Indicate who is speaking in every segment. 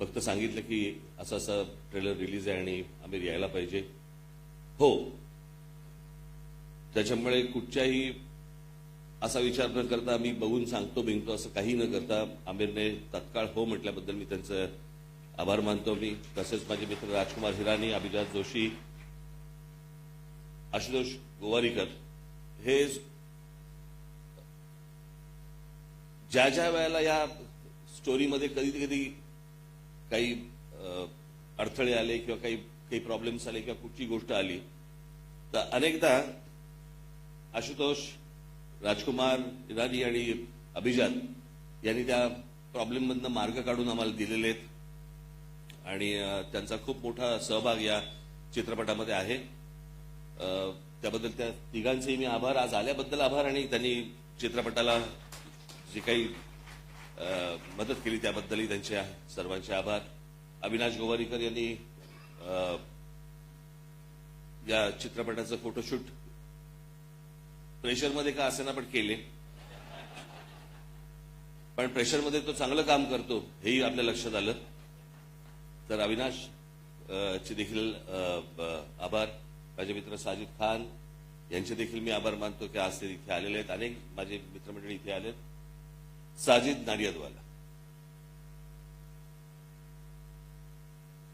Speaker 1: फक्त सांगितलं की असं असं ट्रेलर रिलीज आहे आणि आम्ही यायला पाहिजे. हो. त्याच्यामुळे कुठच्याही असा विचार न करता मी बघून सांगतो बिंगतो असं काही न करता आमिरने तत्काळ हो म्हटल्याबद्दल मी त्यांचं आभार मानतो. मी तसेच माझे मित्र राजकुमार हिरानी अभिजात जोशी आशुतोष गोवारीकर हे ज्या ज्या वेळेला या स्टोरीमध्ये कधी कधी काही अडथळे आले किंवा काही काही प्रॉब्लेम्स आले किंवा कुठची गोष्ट आली तर अनेकदा आशुतोष राजकुमार इराणी आणि अभिजात यांनी त्या प्रॉब्लेममधनं मार्ग काढून आम्हाला दिलेले आहेत. आणि त्यांचा खूप मोठा सहभाग या चित्रपटामध्ये आहे. त्याबद्दल त्या तिघांचेही मी आभार. आज आल्याबद्दल आभार आणि त्यांनी चित्रपटाला जी काही मदत केली त्याबद्दलही त्यांचे सर्वांचे आभार. अविनाश गोवारीकर यांनी या चित्रपटाचं फोटोशूट प्रेशरमध्ये का असेना पण केले? पण प्रेशरमध्ये तो चांगलं काम करतो हेही आपल्या लक्षात आलं. तर अविनाश चे देखील आभार. माझे मित्र साजिद खान यांचे देखील मी आभार मानतो की आज ते इथे आलेले आहेत. अनेक माझे मित्रमंडळी इथे आलेत. साजिद नाडियादवाला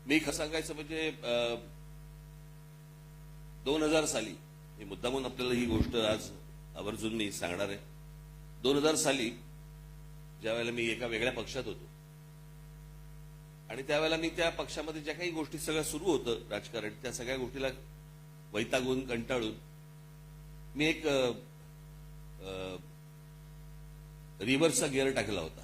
Speaker 1: मी खरं सांगायचं म्हणजे दोन हजार साली मी मुद्दामून आपल्याला ही गोष्ट आज आवर्जून मी सांगणार आहे. दोन हजार साली ज्या वेळेला मी एका वेगळ्या पक्षात होतो आणि त्यावेळेला मी त्या पक्षामध्ये ज्या काही गोष्टी सगळं सुरू होतं राजकारण त्या सगळ्या गोष्टीला वैतागून कंटाळून मी एक अ, रिव्हर्सचा गिअर टाकला होता.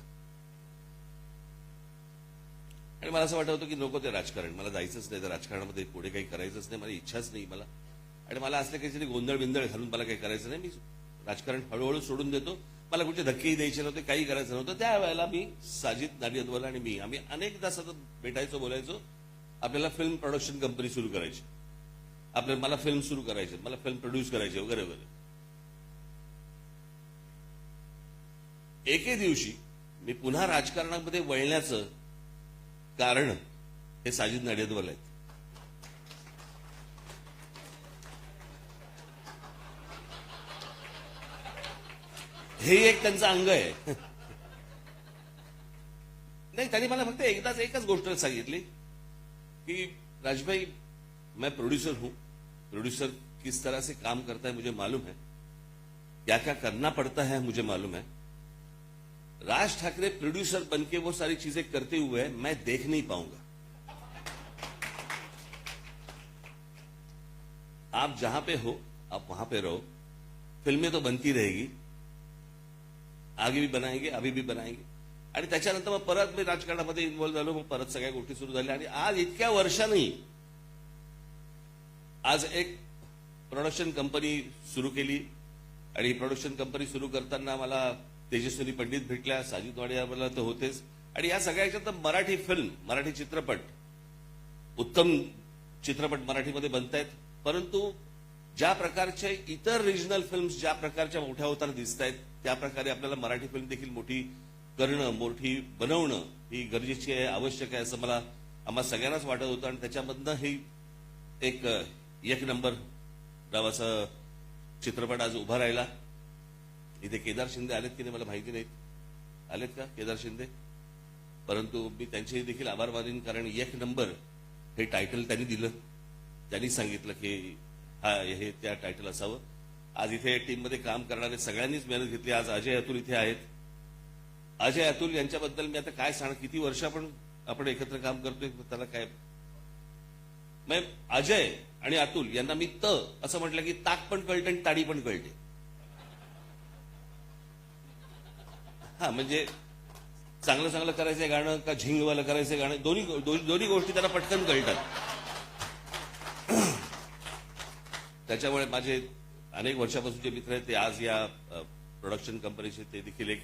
Speaker 1: आणि मला असं वाटत होतं की नको ते राजकारण मला जायचंच नाही तर राजकारणामध्ये पुढे काही करायचंच नाही मला इच्छाच नाही मला. आणि मला असले काहीतरी गोंधळ बिंदळ घालून मला काही करायचं नाही मी राजकारण हळूहळू सोडून देतो. मला कुठे धक्केही द्यायचे नव्हते काही करायचं नव्हतं. त्यावेळेला मी साजिद नाडियादवाला आणि मी आम्ही अनेकदा सतत भेटायचो बोलायचो. आपल्याला फिल्म प्रोडक्शन कंपनी सुरू करायची. आपल्याला मला फिल्म सुरू करायचे मला फिल्म प्रोड्यूस करायचे वगैरे वगैरे. एके दिवशी मी पुन्हा राजकारणामध्ये वळण्याचं कारण हे साजिद नाडियादवाल आहेत. हे एक त्यांचं अंग आहे. नाही त्यांनी मला फक्त एकदाच एकच गोष्ट सांगितली कि राजभाई मैं प्रोड्यूसर हूं. प्रोड्यूसर किस तरह से काम करता है मुझे मालूम है. क्या क्या करना पड़ता है मुझे मालूम है. राज ठाकरे प्रोड्यूसर बनके वो सारी चीजें करते हुए मैं देख नहीं पाऊंगा। आप जहां पे हो आप वहां पे रहो। फिल्में तो बनती रहेगी। आगे भी बनाएंगे अभी भी बनाएंगे। आणि त्याच्यानंतर मग परत मी राजकारणामध्ये इन्व्हॉल्व्ह झालो मग परत सगळ्या गोष्टी सुरू झाल्या. आणि आज इतक्या वर्षांनी आज एक प्रोडक्शन कंपनी सुरू केली. आणि ही प्रोडक्शन कंपनी सुरू करताना मला तेजस्विनी पंडित भेटल्या साजिद वाडियाला तर होतेच. आणि या सगळ्याच्या तर मराठी फिल्म मराठी चित्रपट उत्तम चित्रपट मराठीमध्ये बनतायत. परंतु ज्या प्रकारच्या इतर रिजनल फिल्म्स ज्या प्रकारच्या मोठ्या होताना दिसत आहेत त्या प्रकारे आपल्याला मराठी फिल्म देखील मोठी करणं मोठी बनवणं ही गरजेची आहे आवश्यक आहे असं मला आम्हा सगळ्यांनाच वाटत होतं. आणि त्याच्यामधनं ही एक एक नंबर नावाचा चित्रपट आज उभा राहिला. इथे केदार शिंदे आलेत की नाही मला माहिती नाहीत. आलेत का केदार शिंदे? परंतु मी त्यांचेही देखील आभार मानेन कारण एक नंबर हे टायटल त्यांनी दिलं. त्यांनी सांगितलं की हा हे त्या टायटल असावं. आज इथे टीममध्ये काम करणारे सगळ्यांनीच मेहनत घेतली. आज अजय अतुल इथे आहेत. अजय अतुल यांच्याबद्दल मी आता काय सांग किती वर्ष आपण आपण एकत्र काम करतोय त्याला काय? मग अजय आणि अतुल यांना मी त असं म्हटलं की ताक पण कळते आणि ताडी पण कळते. हा म्हणजे चांगलं चांगलं करायचं गाणं का झिंगवालं करायचं गाणं दोन्ही दोन्ही गोष्टी त्याला पटकन कळतात. त्याच्यामुळे माझे अनेक वर्षापासून जे मित्र आहेत ते आज या प्रोडक्शन कंपनीचे ते देखील एक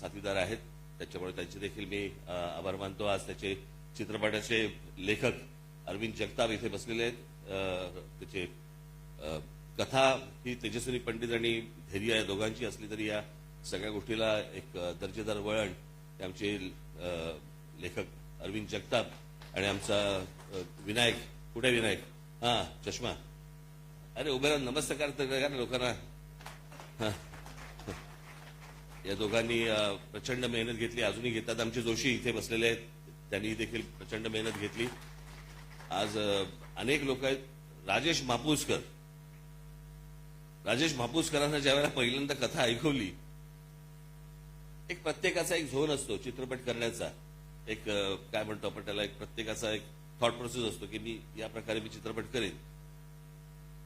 Speaker 1: साथीदार आहेत. त्याच्यामुळे त्यांचे देखील मी आभार मानतो. आज त्याचे चित्रपटाचे लेखक अरविंद जगताप इथे बसलेले आहेत. त्याचे कथा ही तेजस्विनी पंडित आणि धैर्य या दोघांची असली तरी या सगळ्या गोष्टीला एक दर्जेदार वळण आमचे लेखक अरविंद जगताप आणि आमचा विनायक कुठे विनायक? हा चष्मा. अरे उभे नमस्कार तर लोकांना? हा. या दोघांनी प्रचंड मेहनत घेतली. अजूनही घेतात आमचे जोशी इथे बसलेले आहेत. त्यांनी देखील प्रचंड मेहनत घेतली. आज अनेक लोक आहेत. राजेश मापूसकर. राजेश मापूसकरांना ज्यावेळेला पहिल्यांदा कथा ऐकवली एक प्रत्येकाचा एक झोन असतो चित्रपट करण्याचा. एक काय म्हणतो आपण त्याला एक प्रत्येकाचा एक थॉट प्रोसेस असतो की मी या प्रकारे मी चित्रपट करेन.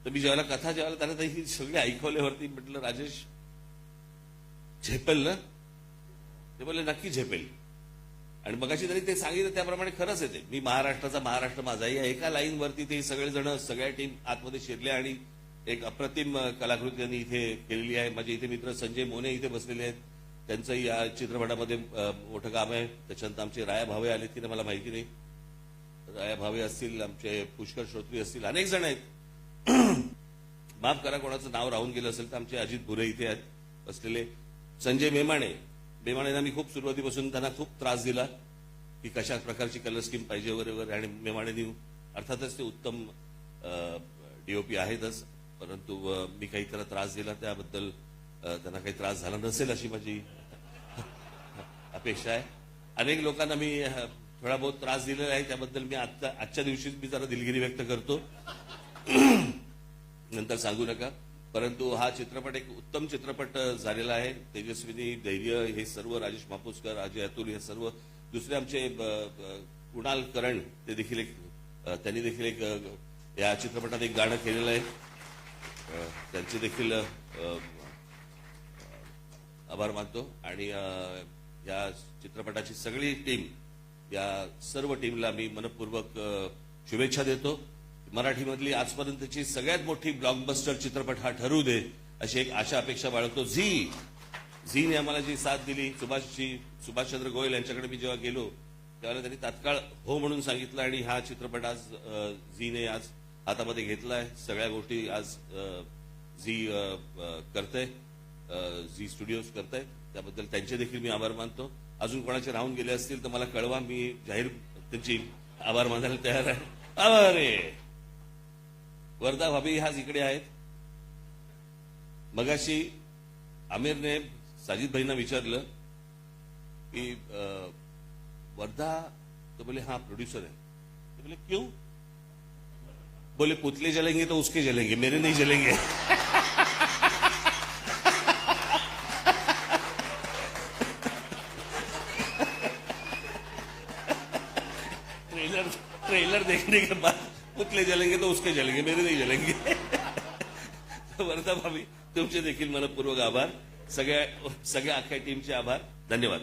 Speaker 1: तर मी ज्यावेळेला कथा ज्यावेळेला त्याला ही सगळी ऐकवल्यावरती म्हटलं राजेश झेपेल ना? ते बोलले नक्की झेपेल. आणि मगाशी तरी ते सांगितलं त्याप्रमाणे खरंच येते मी महाराष्ट्राचा महाराष्ट्र माझा या एका लाईनवरती ते सगळेजण सगळ्या टीम आतमध्ये शिरले आणि एक अप्रतिम कलाकृती त्यांनी इथे केलेली आहे. माझे इथे मित्र संजय मोने इथे बसलेले आहेत. त्यांचंही या चित्रपटामध्ये मोठं काम आहे. त्याच्यानंतर आमचे राया भावे आले की मला माहिती नाही. राया भावे असतील आमचे पुष्कर श्रोत्री असतील अनेक जण आहेत. माफ करा कोणाचं नाव राहून गेलं असेल तर आमचे अजित भुरे इथे आहेत असलेले संजय मेमाणे मेमाणेंना मी खूप सुरुवातीपासून त्यांना खूप त्रास दिला की कशा प्रकारची कलर स्कीम पाहिजे वगैरे वगैरे. आणि मेमाणेनी अर्थातच ते उत्तम डीओपी आहेतच. परंतु मी काही त्याला त्रास दिला. त्याबद्दल त्यांना काही त्रास झाला नसेल अशी माझी अपेक्षा आहे. अनेक लोकांना मी थोडा बहुत त्रास दिलेला आहे. त्याबद्दल मी आजच्या आजच्या दिवशीच मी जरा दिलगिरी व्यक्त करतो. नंतर सांगू नका. परंतु हा चित्रपट एक उत्तम चित्रपट झालेला आहे. तेजस्विनी धैर्य हे सर्व राजेश मापुसकर अजय अतुल हे सर्व दुसरे आमचे कुणाल करण ते देखील एक त्यांनी देखील एक या चित्रपटात एक गाणं केलेलं आहे. त्यांचे देखील आभार मानतो. आणि या चित्रपटाची सगळी टीम या सर्व टीमला मी मनपूर्वक शुभेच्छा देतो. मराठीमधली आजपर्यंतची सगळ्यात मोठी ब्लॉकबस्टर चित्रपट हा ठरू दे अशी एक आशा अपेक्षा बाळगतो. झी झीने आम्हाला जी साथ दिली सुभाषजी सुभाषचंद्र गोयल यांच्याकडे मी जेव्हा गेलो त्यावेळेला त्यांनी तात्काळ हो म्हणून सांगितलं आणि हा चित्रपट आज झीने आज हातामध्ये घेतलाय. सगळ्या गोष्टी आज झी अ, करतंय झी स्टुडिओज करतायत त्याबद्दल त्यांचे देखील मी आभार मानतो. अजून कोणाचे राहून गेले असतील तर मला कळवा मी जाहीर त्यांची आभार मानायला तयार आहे. अरे! वर्धा भाभी आज इकडे आहेत. मगाशी आमिरने साजिद भाईंना विचारलं की वर्धा तो बोले हाँ प्रोड्यूसर है तो बोले क्यों? बोले पुतले जलेंगे तो उसके जलेंगे मेरे नहीं जलेंगे ट्रेलर ट्रेलर के बाद पुतले जलेंगे तो उसके जलेंगे मेरे नहीं जलेंगे। वरदा भाभी तुमचे देखील मनपूर्वक आभार। सगळ्या सगळ्या अख्ख्या टीमचे आभार। धन्यवाद।